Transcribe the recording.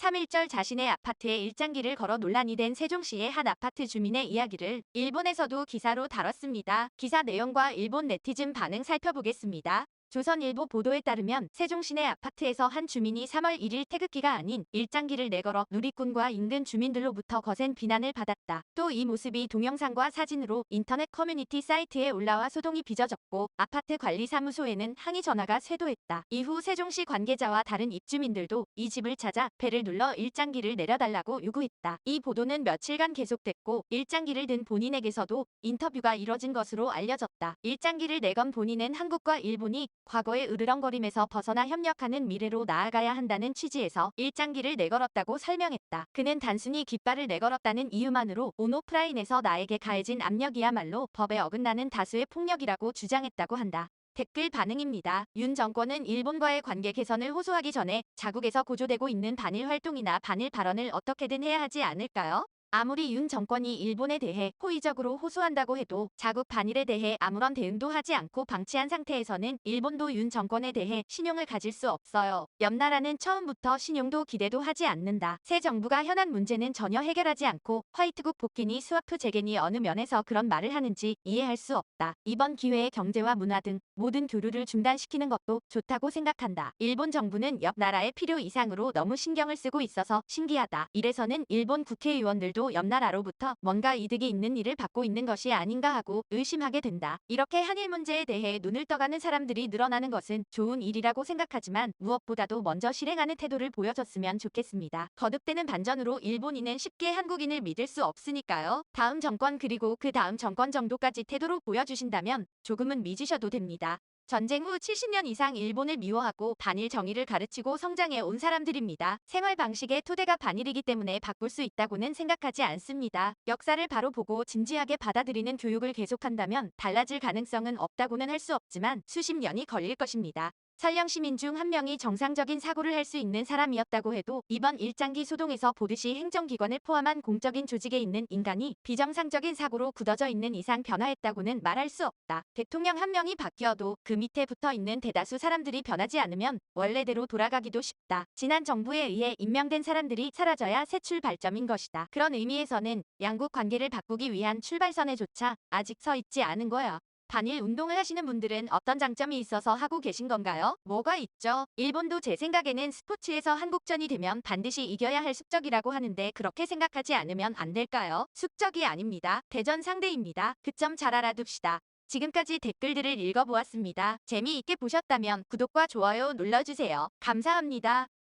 3일절 자신의 아파트에 일장기를 걸어 논란이 된 세종시의 한 아파트 주민의 이야기를 일본에서도 기사로 다뤘습니다. 기사 내용과 일본 네티즌 반응 살펴보겠습니다. 조선일보 보도에 따르면 세종시 내 아파트에서 한 주민이 3월 1일 태극기가 아닌 일장기를 내걸어 누리꾼과 인근 주민들로부터 거센 비난을 받았다. 또 이 모습이 동영상과 사진으로 인터넷 커뮤니티 사이트에 올라와 소동이 빚어졌고 아파트 관리사무소에는 항의 전화가 쇄도했다. 이후 세종시 관계자와 다른 입주민들도 이 집을 찾아 배를 눌러 일장기를 내려달라고 요구했다. 이 보도는 며칠간 계속됐고 일장기를 든 본인에게서도 인터뷰가 이뤄진 것으로 알려졌다. 일장기를 내건 본인은 한국과 일본이 과거의 으르렁거림에서 벗어나 협력하는 미래로 나아가야 한다는 취지에서 일장기를 내걸었다고 설명했다. 그는 단순히 깃발을 내걸었다는 이유만으로 오노프라인에서 나에게 가해진 압력이야말로 법에 어긋나는 다수의 폭력이라고 주장했다고 한다. 댓글 반응입니다. 윤 정권은 일본과의 관계 개선을 호소하기 전에 자국에서 고조되고 있는 반일 활동이나 반일 발언을 어떻게든 해야 하지 않을까요? 아무리 윤 정권이 일본에 대해 호의적으로 호소한다고 해도 자국 반일에 대해 아무런 대응도 하지 않고 방치한 상태에서는 일본도 윤 정권에 대해 신용을 가질 수 없어요. 옆 나라는 처음부터 신용도 기대도 하지 않는다. 새 정부가 현안 문제는 전혀 해결하지 않고 화이트국 복귀니 스와프 재겐이 어느 면에서 그런 말을 하는지 이해할 수 없다. 이번 기회에 경제와 문화 등 모든 교류를 중단시키는 것도 좋다고 생각한다. 일본 정부는 옆 나라의 필요 이상으로 너무 신경을 쓰고 있어서 신기하다. 이래서는 일본 국회의원들도 옆 나라로부터 뭔가 이득이 있는 일을 받고 있는 것이 아닌가 하고 의심하게 된다. 이렇게 한일 문제에 대해 눈을 떠가는 사람들이 늘어나는 것은 좋은 일이라고 생각하지만 무엇보다도 먼저 실행하는 태도를 보여줬으면 좋겠습니다. 거듭되는 반전으로 일본인은 쉽게 한국인을 믿을 수 없으니까요. 다음 정권 그리고 그 다음 정권 정도까지 태도로 보여주신다면 조금은 믿으셔도 됩니다. 전쟁 후 70년 이상 일본을 미워하고 반일 정의를 가르치고 성장해 온 사람들입니다. 생활 방식의 토대가 반일이기 때문에 바꿀 수 있다고는 생각하지 않습니다. 역사를 바로 보고 진지하게 받아들이는 교육을 계속한다면 달라질 가능성은 없다고는 할 수 없지만 수십 년이 걸릴 것입니다. 설령 시민 중 한 명이 정상적인 사고를 할 수 있는 사람이었다고 해도 이번 일장기 소동에서 보듯이 행정기관을 포함한 공적인 조직에 있는 인간이 비정상적인 사고로 굳어져 있는 이상 변화했다고는 말할 수 없다. 대통령 한 명이 바뀌어도 그 밑에 붙어 있는 대다수 사람들이 변하지 않으면 원래대로 돌아가기도 쉽다. 지난 정부에 의해 임명된 사람들이 사라져야 새 출발점인 것이다. 그런 의미에서는 양국 관계를 바꾸기 위한 출발선에조차 아직 서 있지 않은 거야. 반일 운동을 하시는 분들은 어떤 장점이 있어서 하고 계신 건가요? 뭐가 있죠? 일본도 제 생각에는 스포츠에서 한국전이 되면 반드시 이겨야 할 숙적이라고 하는데 그렇게 생각하지 않으면 안 될까요? 숙적이 아닙니다. 대전 상대입니다. 그 점 잘 알아둡시다. 지금까지 댓글들을 읽어보았습니다. 재미있게 보셨다면 구독과 좋아요 눌러주세요. 감사합니다.